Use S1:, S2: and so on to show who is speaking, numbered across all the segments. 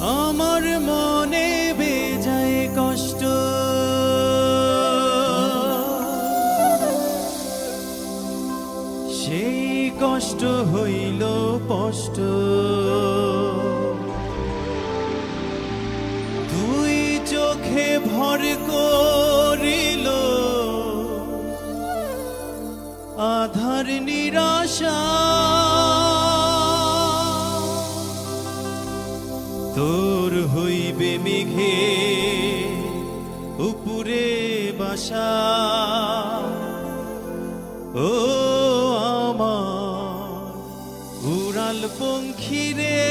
S1: আমার মনে বেজায় কষ্ট। সেই কষ্ট হইল কষ্ট। দুই চোখে ভর করিল। আধার নিরাশা তোর হইবে মেঘে উপরে বাসা। ও আমার উড়াল পঙ্খী রে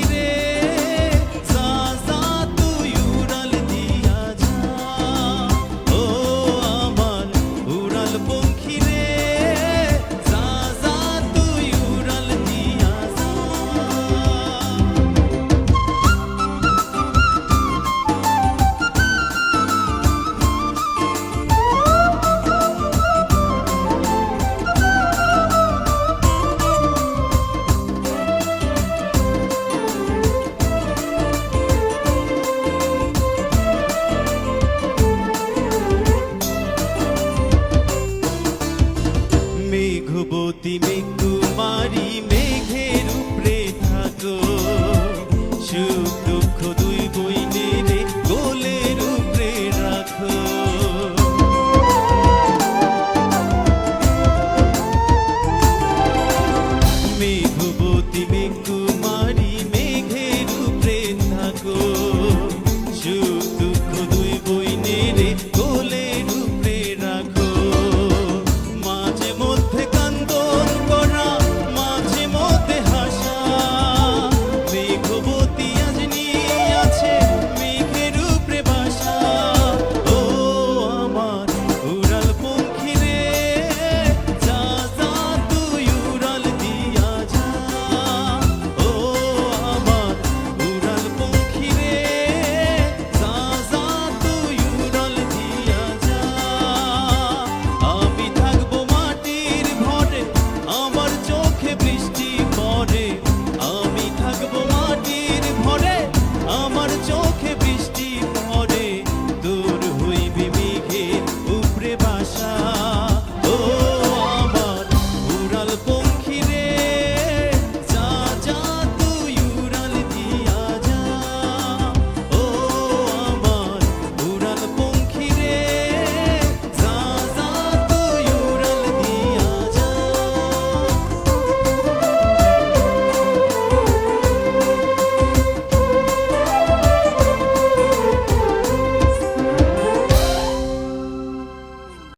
S1: querer.